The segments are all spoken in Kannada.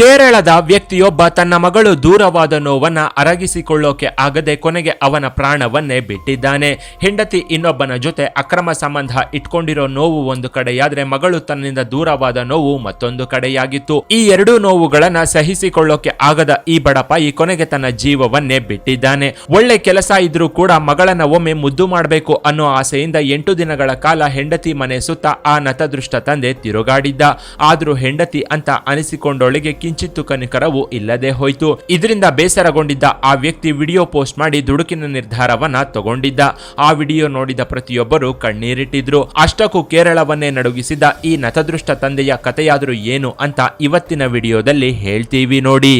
ಕೇರಳದ ವ್ಯಕ್ತಿಯೊಬ್ಬ ತನ್ನ ಮಗಳು ದೂರವಾದ ನೋವನ್ನ ಅರಗಿಸಿಕೊಳ್ಳೋಕೆ ಆಗದೆ ಕೊನೆಗೆ ಅವನ ಪ್ರಾಣವನ್ನೇ ಬಿಟ್ಟಿದ್ದಾನೆ. ಹೆಂಡತಿ ಇನ್ನೊಬ್ಬನ ಜೊತೆ ಅಕ್ರಮ ಸಂಬಂಧ ಇಟ್ಕೊಂಡಿರೋ ನೋವು ಒಂದು ಕಡೆಯಾದ್ರೆ ಮಗಳು ತನ್ನಿಂದ ದೂರವಾದ ನೋವು ಮತ್ತೊಂದು ಕಡೆಯಾಗಿತ್ತು. ಈ ಎರಡೂ ನೋವುಗಳನ್ನ ಸಹಿಸಿಕೊಳ್ಳೋಕೆ ಆಗದ ಈ ಬಡಪಾಯಿ ಕೊನೆಗೆ ತನ್ನ ಜೀವವನ್ನೇ ಬಿಟ್ಟಿದ್ದಾನೆ. ಒಳ್ಳೆ ಕೆಲಸ ಇದ್ರೂ ಕೂಡ ಮಗಳನ್ನ ಒಮ್ಮೆ ಮುದ್ದು ಮಾಡಬೇಕು ಅನ್ನೋ ಆಸೆಯಿಂದ ಎಂಟು ದಿನಗಳ ಕಾಲ ಹೆಂಡತಿ ಮನೆ ಸುತ್ತ ಆ ನತದೃಷ್ಟ ತಂದೆ ತಿರುಗಾಡಿದ್ದ. ಆದ್ರೂ ಹೆಂಡತಿ ಅಂತ ಅನಿಸಿಕೊಂಡೊಳಗೆ ಕಿಂಚಿತ್ತು ಕನಿಕರವೂ ಇಲ್ಲದೆ ಹೋಯಿತು. ಇದರಿಂದ ಬೇಸರಗೊಂಡಿದ್ದ ಆ ವ್ಯಕ್ತಿ ವಿಡಿಯೋ ಪೋಸ್ಟ್ ಮಾಡಿ ದುಡುಕಿನ ನಿರ್ಧಾರವನ್ನ ತಗೊಂಡಿದ್ದ. ಆ ವಿಡಿಯೋ ನೋಡಿದ ಪ್ರತಿಯೊಬ್ಬರು ಕಣ್ಣೀರಿಟ್ಟಿದ್ರು. ಅಷ್ಟಕ್ಕೂ ಕೇರಳವನ್ನೇ ನಡುಗಿಸಿದ ಈ ನತದೃಷ್ಟ ತಂದೆಯ ಕಥೆಯಾದರೂ ಏನು ಅಂತ ಇವತ್ತಿನ ವಿಡಿಯೋದಲ್ಲಿ ಹೇಳ್ತೀವಿ ನೋಡಿ.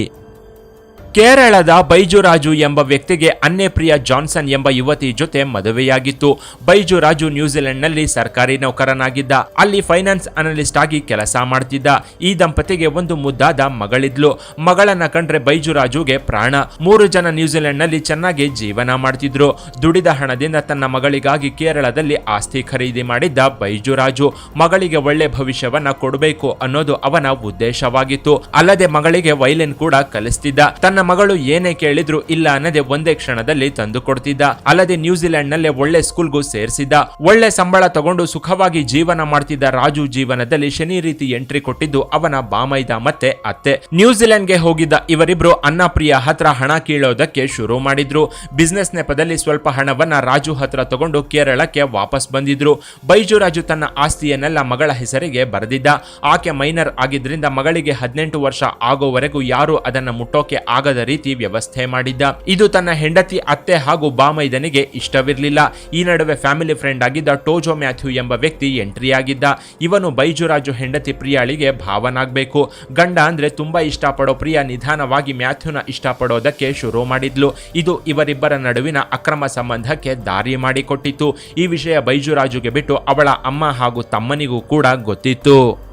ಕೇರಳದ ಬೈಜುರಾಜು ಎಂಬ ವ್ಯಕ್ತಿಗೆ ಅನ್ನೆಪ್ರಿಯ ಜಾನ್ಸನ್ ಎಂಬ ಯುವತಿ ಜೊತೆ ಮದುವೆಯಾಗಿತ್ತು. ಬೈಜುರಾಜು ನ್ಯೂಜಿಲೆಂಡ್ನಲ್ಲಿ ಸರ್ಕಾರಿ ನೌಕರನಾಗಿದ್ದ. ಅಲ್ಲಿ ಫೈನಾನ್ಸ್ ಅನಲಿಸ್ಟ್ ಆಗಿ ಕೆಲಸ ಮಾಡ್ತಿದ್ದ. ಈ ದಂಪತಿಗೆ ಒಂದು ಮುದ್ದಾದ ಮಗಳಿದ್ಲು. ಮಗಳನ್ನ ಕಂಡ್ರೆ ಬೈಜುರಾಜುಗೆ ಪ್ರಾಣ. ಮೂರು ಜನ ನ್ಯೂಜಿಲೆಂಡ್ನಲ್ಲಿ ಚೆನ್ನಾಗಿ ಜೀವನ ಮಾಡ್ತಿದ್ರು. ದುಡಿದ ಹಣದಿಂದ ತನ್ನ ಮಗಳಿಗಾಗಿ ಕೇರಳದಲ್ಲಿ ಆಸ್ತಿ ಖರೀದಿ ಮಾಡಿದ್ದ ಬೈಜುರಾಜು. ಮಗಳಿಗೆ ಒಳ್ಳೆ ಭವಿಷ್ಯವನ್ನ ಕೊಡಬೇಕು ಅನ್ನೋದು ಅವನ ಉದ್ದೇಶವಾಗಿತ್ತು. ಅಲ್ಲದೆ ಮಗಳಿಗೆ ವೈಲಿನ್ ಕೂಡ ಕಲಿಸ್ತಿದ್ದ. ತನ್ನ ಮಗಳು ಏನೇ ಕೇಳಿದ್ರು ಇಲ್ಲ ಅನ್ನದೆ ಒಂದೇ ಕ್ಷಣದಲ್ಲಿ ತಂದು ಕೊಡ್ತಿದ್ದ. ಅಲ್ಲದೆ ನ್ಯೂಜಿಲೆಂಡ್ ನಲ್ಲೇ ಒಳ್ಳೆ ಸ್ಕೂಲ್ಗೂ ಸೇರಿಸಿದ್ದ. ಒಳ್ಳೆ ಸಂಬಳ ತಗೊಂಡು ಸುಖವಾಗಿ ಜೀವನ ಮಾಡ್ತಿದ್ದ ರಾಜು ಜೀವನದಲ್ಲಿ ಶನಿ ರೀತಿ ಎಂಟ್ರಿ ಕೊಟ್ಟಿದ್ದು ಅವನ ಬಾಮೈದ ಮತ್ತೆ ಅತ್ತೆ. ನ್ಯೂಜಿಲೆಂಡ್ಗೆ ಹೋಗಿದ್ದ ಇವರಿಬ್ರು ಅನ್ನಪ್ರಿಯ ಹತ್ರ ಹಣ ಕೀಳೋದಕ್ಕೆ ಶುರು ಮಾಡಿದ್ರು. ಬಿಸ್ನೆಸ್ ನೆಪದಲ್ಲಿ ಸ್ವಲ್ಪ ಹಣವನ್ನ ರಾಜು ಹತ್ರ ತಗೊಂಡು ಕೇರಳಕ್ಕೆ ವಾಪಸ್ ಬಂದಿದ್ರು. ಬೈಜು ರಾಜು ತನ್ನ ಆಸ್ತಿಯನ್ನೆಲ್ಲ ಮಗಳ ಹೆಸರಿಗೆ ಬರೆದಿದ್ದ. ಆಕೆ ಮೈನರ್ ಆಗಿದ್ರಿಂದ ಮಗಳಿಗೆ ಹದಿನೆಂಟು ವರ್ಷ ಆಗೋವರೆಗೂ ಯಾರು ಅದನ್ನ ಮುಟ್ಟೋಕೆ ಆಗದ ರೀತಿ ವ್ಯವಸ್ಥೆ ಮಾಡಿದ್ದ. ಇದು ತನ್ನ ಹೆಂಡತಿ, ಅತ್ತೆ ಹಾಗೂ ಬಾಮೈದನಿಗೆ ಇಷ್ಟವಿರಲಿಲ್ಲ. ಈ ನಡುವೆ ಫ್ಯಾಮಿಲಿ ಫ್ರೆಂಡ್ ಆಗಿದ್ದ ಟೋಜೋ ಮ್ಯಾಥ್ಯೂ ಎಂಬ ವ್ಯಕ್ತಿ ಎಂಟ್ರಿ ಆಗಿದ್ದ. ಇವನು ಬೈಜುರಾಜು ಹೆಂಡತಿ ಪ್ರಿಯಾಳಿಗೆ ಭಾವನಾಗಬೇಕು. ಗಂಡ ಅಂದ್ರೆ ತುಂಬಾ ಇಷ್ಟಪಡೋ ಪ್ರಿಯ ನಿಧಾನವಾಗಿ ಮ್ಯಾಥ್ಯೂನ ಇಷ್ಟಪಡೋದಕ್ಕೆ ಶುರು ಮಾಡಿದ್ಲು. ಇದು ಇವರಿಬ್ಬರ ನಡುವಿನ ಅಕ್ರಮ ಸಂಬಂಧಕ್ಕೆ ದಾರಿ ಮಾಡಿಕೊಟ್ಟಿತ್ತು. ಈ ವಿಷಯ ಬೈಜುರಾಜುಗೆ ಬಿಟ್ಟು ಅವಳ ಅಮ್ಮ ಹಾಗೂ ತಮ್ಮನಿಗೂ ಕೂಡ ಗೊತ್ತಿತ್ತು.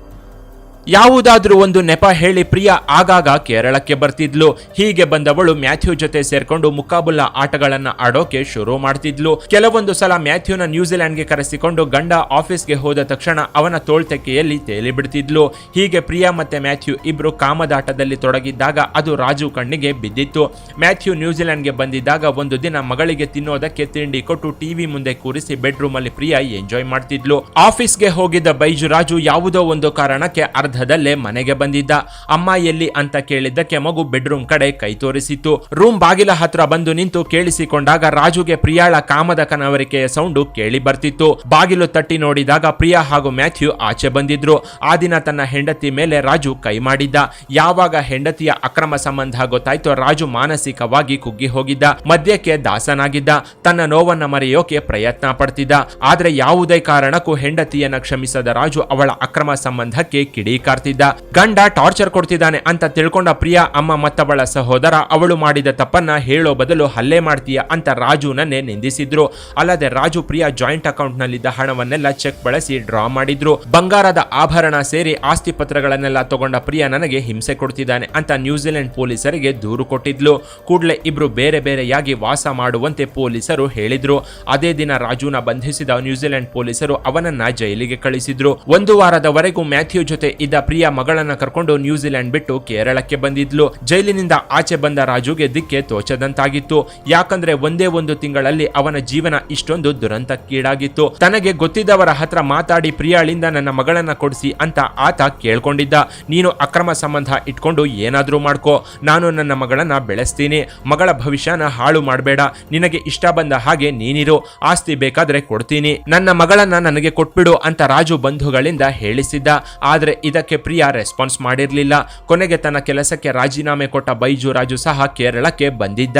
ಯಾವುದಾದ್ರೂ ಒಂದು ನೆಪ ಹೇಳಿ ಪ್ರಿಯಾ ಆಗಾಗ ಕೇರಳಕ್ಕೆ ಬರ್ತಿದ್ಲು. ಹೀಗೆ ಬಂದವಳು ಮ್ಯಾಥ್ಯೂ ಜೊತೆ ಸೇರ್ಕೊಂಡು ಮುಕಾಬುಲ್ಲಾ ಆಟಗಳನ್ನ ಆಡೋಕೆ ಶುರು ಮಾಡ್ತಿದ್ಲು. ಕೆಲವೊಂದು ಸಲ ಮ್ಯಾಥ್ಯೂನ ನ್ಯೂಜಿಲೆಂಡ್ಗೆ ಕರೆಸಿಕೊಂಡು ಗಂಡ ಆಫೀಸ್ಗೆ ಹೋದ ತಕ್ಷಣ ಅವನ ತೋಳ್ತೆಕೆಯಲ್ಲಿ ತೇಲಿ ಬಿಡ್ತಿದ್ಲು. ಹೀಗೆ ಪ್ರಿಯಾ ಮತ್ತೆ ಮ್ಯಾಥ್ಯೂ ಇಬ್ರು ಕಾಮದಾಟದಲ್ಲಿ ತೊಡಗಿದ್ದಾಗ ಅದು ರಾಜು ಕಣ್ಣಿಗೆ ಬಿದ್ದಿತ್ತು. ಮ್ಯಾಥ್ಯೂ ನ್ಯೂಜಿಲೆಂಡ್ಗೆ ಬಂದಿದ್ದಾಗ ಒಂದು ದಿನ ಮಗಳಿಗೆ ತಿನ್ನೋದಕ್ಕೆ ತಿಂಡಿ ಕೊಟ್ಟು ಟಿವಿ ಮುಂದೆ ಕೂರಿಸಿ ಬೆಡ್ರೂಮ್ ಅಲ್ಲಿ ಪ್ರಿಯಾ ಎಂಜಾಯ್ ಮಾಡ್ತಿದ್ಲು. ಆಫೀಸ್ಗೆ ಹೋಗಿದ್ದ ಬೈಜು ರಾಜು ಯಾವುದೋ ಒಂದು ಕಾರಣಕ್ಕೆ ಅರ್ಧದಲ್ಲೇ ಮನೆಗೆ ಬಂದಿದ್ದ. ಅಮ್ಮ ಎಲ್ಲಿ ಅಂತ ಕೇಳಿದ್ದಕ್ಕೆ ಮಗು ಬೆಡ್ರೂಮ್ ಕಡೆ ಕೈ ತೋರಿಸಿತ್ತು. ರೂಮ್ ಬಾಗಿಲ ಹತ್ರ ಬಂದು ನಿಂತು ಕೇಳಿಸಿಕೊಂಡಾಗ ರಾಜುಗೆ ಪ್ರಿಯಾಳ ಕಾಮದ ಕನವರಿಕೆಯ ಸೌಂಡು ಕೇಳಿ ಬರ್ತಿತ್ತು. ಬಾಗಿಲು ತಟ್ಟಿ ನೋಡಿದಾಗ ಪ್ರಿಯಾ ಹಾಗೂ ಮ್ಯಾಥ್ಯೂ ಆಚೆ ಬಂದಿದ್ರು. ಆ ದಿನ ತನ್ನ ಹೆಂಡತಿ ಮೇಲೆ ರಾಜು ಕೈ ಮಾಡಿದ್ದ. ಯಾವಾಗ ಹೆಂಡತಿಯ ಅಕ್ರಮ ಸಂಬಂಧ ಗೊತ್ತಾಯ್ತೋ ರಾಜು ಮಾನಸಿಕವಾಗಿ ಕುಗ್ಗಿ ಹೋಗಿದ್ದ. ಮದ್ಯಕ್ಕೆ ದಾಸನಾಗಿದ್ದ. ತನ್ನ ನೋವನ್ನ ಮರೆಯೋಕೆ ಪ್ರಯತ್ನ ಪಡ್ತಿದ್ದ. ಆದ್ರೆ ಯಾವುದೇ ಕಾರಣಕ್ಕೂ ಹೆಂಡತಿಯನ್ನ ಕ್ಷಮಿಸದ ರಾಜು ಅವಳ ಅಕ್ರಮ ಸಂಬಂಧಕ್ಕೆ ಕಿಡಿಕಾರ್ತಿದ್ದ ಗಂಡ ಟಾರ್ಚರ್ ಕೊಡ್ತಿದ್ದಾನೆ ಅಂತ ತಿಳ್ಕೊಂಡ ಪ್ರಿಯಾ, ಅಮ್ಮ ಮತ್ತವಳ ಸಹೋದರ, ಅವಳು ಮಾಡಿದ ತಪ್ಪನ್ನ ಹೇಳೋ ಬದಲು ಹಲ್ಲೆ ಮಾಡ್ತೀಯ ಅಂತ ರಾಜುನನ್ನೇ ನಿಂದಿಸಿದ್ರು. ಅಲ್ಲದೆ ರಾಜು ಪ್ರಿಯಾ ಜಾಯಿಂಟ್ ಅಕೌಂಟ್ ನಲ್ಲಿದ್ದ ಹಣವನ್ನೆಲ್ಲ ಚೆಕ್ ಬಳಸಿ ಡ್ರಾ ಮಾಡಿದ್ರು. ಬಂಗಾರದ ಆಭರಣ ಸೇರಿ ಆಸ್ತಿ ಪತ್ರಗಳನ್ನೆಲ್ಲ ತಗೊಂಡ ಪ್ರಿಯಾ ನನಗೆ ಹಿಂಸೆ ಕೊಡ್ತಿದ್ದಾನೆ ಅಂತ ನ್ಯೂಜಿಲೆಂಡ್ ಪೊಲೀಸರಿಗೆ ದೂರು ಕೊಟ್ಟಿದ್ಲು. ಕೂಡಲೇ ಇಬ್ರು ಬೇರೆ ಬೇರೆಯಾಗಿ ವಾಸ ಮಾಡುವಂತೆ ಪೊಲೀಸರು ಹೇಳಿದ್ರು. ಅದೇ ದಿನ ರಾಜುನ ಬಂಧಿಸಿದ ನ್ಯೂಜಿಲೆಂಡ್ ಪೊಲೀಸರು ಅವನನ್ನ ಜೈಲಿಗೆ ಕಳಿಸಿದ್ರು. ಒಂದು ವಾರದವರೆಗೂ ಮ್ಯಾಥ್ಯೂ ಜೊತೆ ಇದ್ದ ಪ್ರಿಯಾ ಮಗಳನ್ನ ಕರ್ಕೊಂಡು ನ್ಯೂಜಿಲೆಂಡ್ ಬಿಟ್ಟು ಕೇರಳಕ್ಕೆ ಬಂದಿದ್ಲು. ಜೈಲಿನಿಂದ ಆಚೆ ಬಂದ ರಾಜುಗೆ ದಿಕ್ಕೆ ತೋಚದಂತಾಗಿತ್ತು. ಯಾಕಂದ್ರೆ ಒಂದೇ ಒಂದು ತಿಂಗಳಲ್ಲಿ ಅವನ ಜೀವನ ಇಷ್ಟೊಂದು ದುರಂತಕ್ಕೀಡಾಗಿತ್ತು. ತನಗೆ ಗೊತ್ತಿದ್ದವರ ಹತ್ರ ಮಾತಾಡಿ ಪ್ರಿಯಾಳಿಂದ ನನ್ನ ಮಗಳನ್ನ ಕೊಡಿಸಿ ಅಂತ ಆತ ಕೇಳ್ಕೊಂಡಿದ್ದ. ನೀನು ಅಕ್ರಮ ಸಂಬಂಧ ಇಟ್ಕೊಂಡು ಏನಾದ್ರೂ ಮಾಡ್ಕೋ. ನಾನು ನನ್ನ ಮಗಳನ್ನ ಬೆಳೆಸ್ತೀನಿ. ಮಗಳ ಭವಿಷ್ಯನ ಹಾಳು ಮಾಡಬೇಡ. ನಿನಗೆ ಇಷ್ಟ ಬಂದ ಹಾಗೆ ನೀನಿರು. ಆಸ್ತಿ ಬೇಕಾದ್ರೆ ಕೊಡ್ತೀನಿ. ನನ್ನ ಮಗಳನ್ನ ನನಗೆ ಕೊಟ್ಬಿಡು ಅಂತ ರಾಜು ಬಂಧುಗಳಿಂದ ಹೇಳಿಸಿದ್ದ. ಆದ್ರೆ ಇದಕ್ಕೆ ಪ್ರಿಯಾ ರೆಸ್ಪಾನ್ಸ್ ಮಾಡಿರಲಿಲ್ಲ. ಕೊನೆಗೆ ತನ್ನ ಕೆಲಸಕ್ಕೆ ರಾಜೀನಾಮೆ ಕೊಟ್ಟ ಬೈಜು ರಾಜು ಸಹ ಕೇರಳಕ್ಕೆ ಬಂದಿದ್ದ.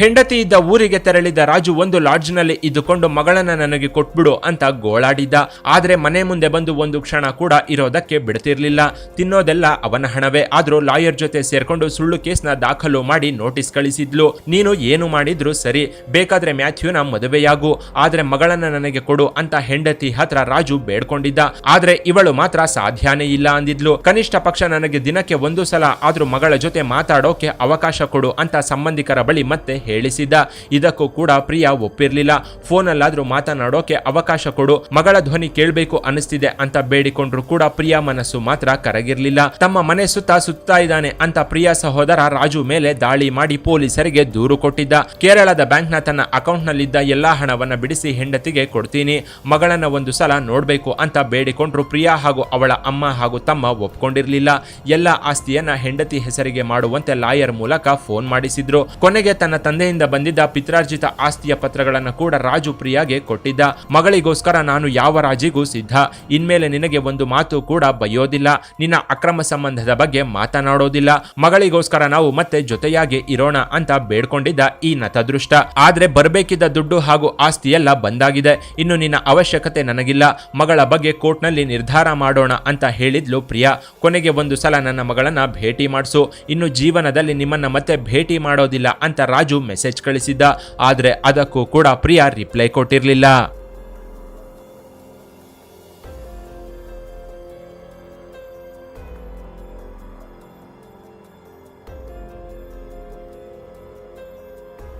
ಹೆಂಡತಿ ಇದ್ದ ಊರಿಗೆ ತೆರಳಿದ ರಾಜು ಒಂದು ಲಾಡ್ಜ್ನಲ್ಲಿ ಇದ್ದುಕೊಂಡು ಮಗಳನ್ನ ನನಗೆ ಕೊಟ್ಬಿಡು ಅಂತ ಗೋಳಾಡಿದ್ದ ಆದ್ರೆ ಮನೆ ಮುಂದೆ ಬಂದು ಒಂದು ಕ್ಷಣ ಕೂಡ ಇರೋದಕ್ಕೆ ಬಿಡ್ತಿರ್ಲಿಲ್ಲ. ತಿನ್ನೋದೆಲ್ಲ ಅವನ ಹಣವೇ. ಆದ್ರೂ ಲಾಯರ್ ಜೊತೆ ಸೇರ್ಕೊಂಡು ಸುಳ್ಳು ಕೇಸ್ನ ದಾಖಲು ಮಾಡಿ ನೋಟಿಸ್ ಕಳಿಸಿದ್ಲು. ನೀನು ಏನು ಮಾಡಿದ್ರು ಸರಿ. ಬೇಕಾದ್ರೆ ಮ್ಯಾಥ್ಯೂನ ಮದುವೆಯಾಗು. ಆದ್ರೆ ಮಗಳನ್ನ ನನಗೆ ಕೊಡು ಅಂತ ಹೆಂಡತಿ ಹತ್ರ ರಾಜು ಬೇಡ್ಕೊಂಡಿದ್ದ. ಆದ್ರೆ ಇವಳು ಮಾತ್ರ ಸಾಧ್ಯನೇ ಇಲ್ಲ ಅಂದಿದ್ಲು. ಕನಿಷ್ಠ ಪಕ್ಷ ನನಗೆ ದಿನಕ್ಕೆ ಒಂದು ಸಲ ಆದ್ರೂ ಮಗಳ ಜೊತೆ ಮಾತಾಡೋಕೆ ಅವಕಾಶ ಕೊಡು ಅಂತ ಸಂಬಂಧಿಕರ ಬಳಿ ಮತ್ತೆ ಹೇಳಿಸಿದ್ದ ಇದಕ್ಕೂ ಕೂಡ ಪ್ರಿಯಾ ಒಪ್ಪಿರ್ಲಿಲ್ಲ. ಫೋನಲ್ಲಾದ್ರೂ ಮಾತನಾಡೋಕೆ ಅವಕಾಶ ಕೊಡು. ಮಗಳ ಧ್ವನಿ ಕೇಳಬೇಕು ಅನಿಸ್ತಿದೆ ಅಂತ ಬೇಡಿಕೊಂಡ್ರು ಕೂಡ ಪ್ರಿಯಾ ಮನಸ್ಸು ಮಾತ್ರ ಕರಗಿರ್ಲಿಲ್ಲ. ತಮ್ಮ ಮನೆ ಸುತ್ತ ಸುತ್ತಾ ಇದ್ದಾನೆ ಅಂತ ಪ್ರಿಯಾ ಸಹೋದರ ರಾಜು ಮೇಲೆ ದಾಳಿ ಮಾಡಿ ಪೊಲೀಸರಿಗೆ ದೂರು ಕೊಟ್ಟಿದ್ದ. ಕೇರಳದ ಬ್ಯಾಂಕ್ನ ತನ್ನ ಅಕೌಂಟ್ನಲ್ಲಿದ್ದ ಎಲ್ಲಾ ಹಣವನ್ನ ಬಿಡಿಸಿ ಹೆಂಡತಿಗೆ ಕೊಡ್ತೀನಿ. ಮಗಳನ್ನ ಒಂದು ಸಲ ನೋಡಬೇಕು ಅಂತ ಬೇಡಿಕೊಂಡ್ರು ಪ್ರಿಯಾ ಹಾಗೂ ಅವಳ ಅಮ್ಮ ಹಾಗೂ ತಮ್ಮ ಒಪ್ಕೊಂಡಿರ್ಲಿಲ್ಲ. ಎಲ್ಲ ಆಸ್ತಿಯನ್ನ ಹೆಂಡತಿ ಹೆಸರಿಗೆ ಮಾಡುವಂತೆ ಲಾಯರ್ ಮೂಲಕ ಫೋನ್ ಮಾಡಿಸಿದ್ರು. ಕೊನೆಗೆ ತನ್ನ ತಂದೆಯಿಂದ ಬಂದಿದ್ದ ಪಿತ್ರಾರ್ಜಿತ ಆಸ್ತಿಯ ಪತ್ರಗಳನ್ನು ಕೂಡ ರಾಜು ಪ್ರಿಯಾಗೆ ಕೊಟ್ಟಿದ್ದ. ಮಗಳಿಗೋಸ್ಕರ ನಾನು ಯಾವ ರಾಜಿಗೂ ಸಿದ್ಧ. ಇನ್ಮೇಲೆ ನಿನಗೆ ಒಂದು ಮಾತು ಕೂಡ ಬೈಯೋದಿಲ್ಲ ನಿನ್ನ ಅಕ್ರಮ ಸಂಬಂಧದ ಬಗ್ಗೆ ಮಾತನಾಡೋದಿಲ್ಲ. ಮಗಳಿಗೋಸ್ಕರ ನಾವು ಮತ್ತೆ ಜೊತೆಯಾಗಿ ಇರೋಣ ಅಂತ ಬೇಡ್ಕೊಂಡಿದ್ದ ಈ ನತದೃಷ್ಟ. ಆದ್ರೆ ಬರಬೇಕಿದ್ದ ದುಡ್ಡು ಹಾಗೂ ಆಸ್ತಿ ಎಲ್ಲ ಬಂದಾಗಿದೆ. ಇನ್ನು ನಿನ್ನ ಅವಶ್ಯಕತೆ ನನಗಿಲ್ಲ. ಮಗಳ ಬಗ್ಗೆ ಕೋರ್ಟ್ನಲ್ಲಿ ನಿರ್ಧಾರ ಮಾಡೋಣ ಅಂತ ಹೇಳಿದ್ಲು ಪ್ರಿಯಾ. ಕೊನೆಗೆ ಒಂದು ಸಲ ನನ್ನ ಮಗಳನ್ನ ಭೇಟಿ ಮಾಡಿಸು. ಇನ್ನು ಜೀವನದಲ್ಲಿ ನಿಮ್ಮನ್ನ ಮತ್ತೆ ಭೇಟಿ ಮಾಡೋದಿಲ್ಲ ಅಂತ ರಾಜು ಮೆಸೇಜ್ ಕಳಿಸಿದ್ದ ಆದ್ರೆ ಅದಕ್ಕೂ ಕೂಡ ಪ್ರಿಯಾ ರಿಪ್ಲೈ ಕೊಟ್ಟಿರ್ಲಿಲ್ಲ.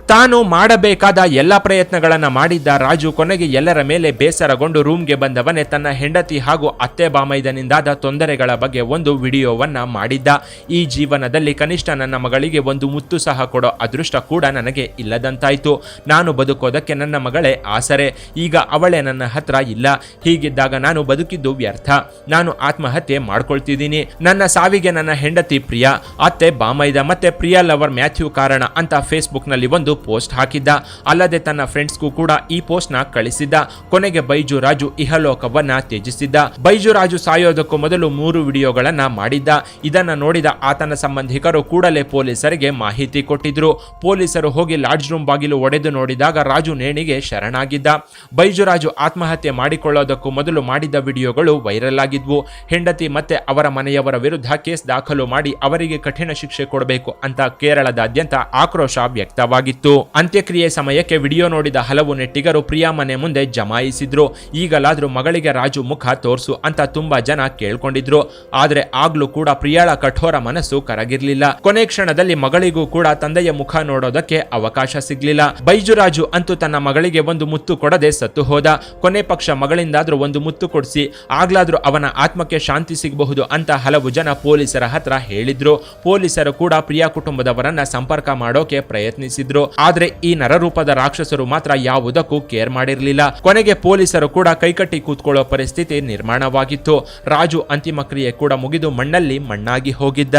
ತಾನು ಮಾಡಬೇಕಾದ ಎಲ್ಲ ಪ್ರಯತ್ನಗಳನ್ನ ಮಾಡಿದ್ದ ರಾಜು ಕೊನೆಗೆ ಎಲ್ಲರ ಮೇಲೆ ಬೇಸರಗೊಂಡು ರೂಮ್ಗೆ ಬಂದವನೇ ತನ್ನ ಹೆಂಡತಿ ಹಾಗೂ ಅತ್ತೆ ಬಾಮೈದನಿಂದಾದ ತೊಂದರೆಗಳ ಬಗ್ಗೆ ಒಂದು ವಿಡಿಯೋವನ್ನ ಮಾಡಿದ್ದ. ಈ ಜೀವನದಲ್ಲಿ ಕನಿಷ್ಠ ನನ್ನ ಮಗಳಿಗೆ ಒಂದು ಮುತ್ತು ಸಹ ಕೊಡೋ ಅದೃಷ್ಟ ಕೂಡ ನನಗೆ ಇಲ್ಲದಂತಾಯಿತು. ನಾನು ಬದುಕೋದಕ್ಕೆ ನನ್ನ ಮಗಳೇ ಆಸರೆ. ಈಗ ಅವಳೇ ನನ್ನ ಹತ್ರ ಇಲ್ಲ. ಹೀಗಿದ್ದಾಗ ನಾನು ಬದುಕಿದ್ದು ವ್ಯರ್ಥ. ನಾನು ಆತ್ಮಹತ್ಯೆ ಮಾಡ್ಕೊಳ್ತಿದ್ದೀನಿ. ನನ್ನ ಸಾವಿಗೆ ನನ್ನ ಹೆಂಡತಿ ಪ್ರಿಯ, ಅತ್ತೆ ಬಾಮೈದ ಮತ್ತೆ ಪ್ರಿಯ ಲವರ್ ಮ್ಯಾಥ್ಯೂ ಕಾರಣ ಅಂತ ಫೇಸ್ಬುಕ್ನಲ್ಲಿ ಒಂದು ಪೋಸ್ಟ್ ಹಾಕಿದ್ದ. ಅಲ್ಲದೆ ತನ್ನ ಫ್ರೆಂಡ್ಸ್ಗೂ ಕೂಡ ಈ ಪೋಸ್ಟ್ನ ಕಳಿಸಿದ್ದ. ಕೊನೆಗೆ ಬೈಜು ರಾಜು ಇಹಲೋಕವನ್ನ ತ್ಯಜಿಸಿದ್ದ. ಬೈಜು ರಾಜು ಸಾಯೋದಕ್ಕೂ ಮೊದಲು ಮೂರು ವಿಡಿಯೋಗಳನ್ನ ಮಾಡಿದ್ದ. ಇದನ್ನ ನೋಡಿದ ಆತನ ಸಂಬಂಧಿಕರು ಕೂಡಲೇ ಪೊಲೀಸರಿಗೆ ಮಾಹಿತಿ ಕೊಟ್ಟಿದ್ರು. ಪೊಲೀಸರು ಹೋಗಿ ಲಾಡ್ಜ್ ರೂಮ್ ಬಾಗಿಲು ಒಡೆದು ನೋಡಿದಾಗ ರಾಜು ನೇಣಿಗೆ ಶರಣಾಗಿದ್ದ. ಬೈಜು ರಾಜು ಆತ್ಮಹತ್ಯೆ ಮಾಡಿಕೊಳ್ಳೋದಕ್ಕೂ ಮೊದಲು ಮಾಡಿದ್ದ ವಿಡಿಯೋಗಳು ವೈರಲ್ ಆಗಿದ್ವು. ಹೆಂಡತಿ ಮತ್ತೆ ಅವರ ಮನೆಯವರ ವಿರುದ್ಧ ಕೇಸ್ ದಾಖಲು ಮಾಡಿ ಅವರಿಗೆ ಕಠಿಣ ಶಿಕ್ಷೆ ಕೊಡಬೇಕು ಅಂತ ಕೇರಳದಾದ್ಯಂತ ಆಕ್ರೋಶ ವ್ಯಕ್ತವಾಗಿತ್ತು. ಅಂತ್ಯಕ್ರಿಯೆ ಸಮಯಕ್ಕೆ ವಿಡಿಯೋ ನೋಡಿದ ಹಲವು ನೆಟ್ಟಿಗರು ಪ್ರಿಯಾ ಮನೆ ಮುಂದೆ ಜಮಾಯಿಸಿದ್ರು. ಈಗಲಾದ್ರೂ ಮಗಳಿಗೆ ರಾಜು ಮುಖ ತೋರಿಸು ಅಂತ ತುಂಬಾ ಜನ ಕೇಳ್ಕೊಂಡಿದ್ರು. ಆದ್ರೆ ಆಗ್ಲೂ ಕೂಡ ಪ್ರಿಯಾಳ ಕಠೋರ ಮನಸ್ಸು ಕರಗಿರ್ಲಿಲ್ಲ. ಕೊನೆ ಕ್ಷಣದಲ್ಲಿ ಮಗಳಿಗೂ ಕೂಡ ತಂದೆಯ ಮುಖ ನೋಡೋದಕ್ಕೆ ಅವಕಾಶ ಸಿಗ್ಲಿಲ್ಲ. ಬೈಜುರಾಜು ಅಂತೂ ತನ್ನ ಮಗಳಿಗೆ ಒಂದು ಮುತ್ತು ಕೊಡದೆ ಸತ್ತು ಹೋದ. ಕೊನೆ ಪಕ್ಷ ಮಗಳಿಂದಾದ್ರೂ ಒಂದು ಮುತ್ತು ಕೊಡಿಸಿ, ಆಗ್ಲಾದ್ರೂ ಅವನ ಆತ್ಮಕ್ಕೆ ಶಾಂತಿ ಸಿಗಬಹುದು ಅಂತ ಹಲವು ಜನ ಪೊಲೀಸರ ಹತ್ರ ಹೇಳಿದ್ರು. ಪೊಲೀಸರು ಕೂಡ ಪ್ರಿಯಾ ಕುಟುಂಬದವರನ್ನ ಸಂಪರ್ಕ ಮಾಡೋಕೆ ಪ್ರಯತ್ನಿಸಿದ್ರು. ಆದ್ರೆ ಈ ನರರೂಪದ ರಾಕ್ಷಸರು ಮಾತ್ರ ಯಾವುದಕ್ಕೂ ಕೇರ್ ಮಾಡಿರಲಿಲ್ಲ. ಕೊನೆಗೆ ಪೊಲೀಸರು ಕೂಡ ಕೈಕಟ್ಟಿ ಕೂತ್ಕೊಳ್ಳೋ ಪರಿಸ್ಥಿತಿ ನಿರ್ಮಾಣವಾಗಿತ್ತು. ರಾಜು ಅಂತಿಮ ಕ್ರಿಯೆ ಕೂಡ ಮುಗಿದು ಮಣ್ಣಲ್ಲಿ ಮಣ್ಣಾಗಿ ಹೋಗಿದ್ದ.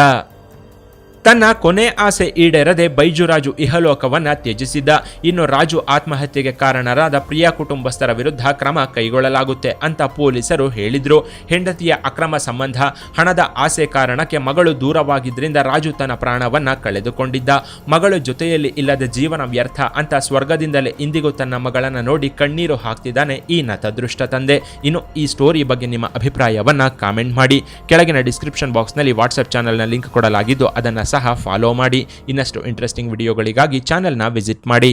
ತನ್ನ ಕೊನೆ ಆಸೆ ಈಡೇರದೆ ಬೈಜುರಾಜು ಇಹಲೋಕವನ್ನ ತ್ಯಜಿಸಿದ್ದ. ಇನ್ನು ರಾಜು ಆತ್ಮಹತ್ಯೆಗೆ ಕಾರಣರಾದ ಪ್ರಿಯಾ ಕುಟುಂಬಸ್ಥರ ವಿರುದ್ಧ ಕ್ರಮ ಕೈಗೊಳ್ಳಲಾಗುತ್ತೆ ಅಂತ ಪೊಲೀಸರು ಹೇಳಿದ್ರು. ಹೆಂಡತಿಯ ಅಕ್ರಮ ಸಂಬಂಧ, ಹಣದ ಆಸೆ ಕಾರಣಕ್ಕೆ ಮಗಳು ದೂರವಾಗಿದ್ದರಿಂದ ರಾಜು ತನ್ನ ಪ್ರಾಣವನ್ನ ಕಳೆದುಕೊಂಡಿದ್ದ. ಮಗಳು ಜೊತೆಯಲ್ಲಿ ಇಲ್ಲದ ಜೀವನ ವ್ಯರ್ಥ ಅಂತ ಸ್ವರ್ಗದಿಂದಲೇ ಇಂದಿಗೂ ತನ್ನ ಮಗಳನ್ನ ನೋಡಿ ಕಣ್ಣೀರು ಹಾಕ್ತಿದ್ದಾನೆ ಈ ನತದೃಷ್ಟ ತಂದೆ. ಇನ್ನು ಈ ಸ್ಟೋರಿ ಬಗ್ಗೆ ನಿಮ್ಮ ಅಭಿಪ್ರಾಯವನ್ನ ಕಾಮೆಂಟ್ ಮಾಡಿ. ಕೆಳಗಿನ ಡಿಸ್ಕ್ರಿಪ್ಷನ್ ಬಾಕ್ಸ್ನಲ್ಲಿ ವಾಟ್ಸ್ಆಪ್ ಚಾನೆಲ್ನ ಲಿಂಕ್ ಕೊಡಲಾಗಿದ್ದು ಅದನ್ನು ಸಹ ಫಾಲೋ ಮಾಡಿ ಇನ್ನಷ್ಟು ಇಂಟ್ರೆಸ್ಟಿಂಗ್ ವಿಡಿಯೋಗಳಿಗಾಗಿ ಚಾನೆಲ್ನ ವಿಸಿಟ್ ಮಾಡಿ.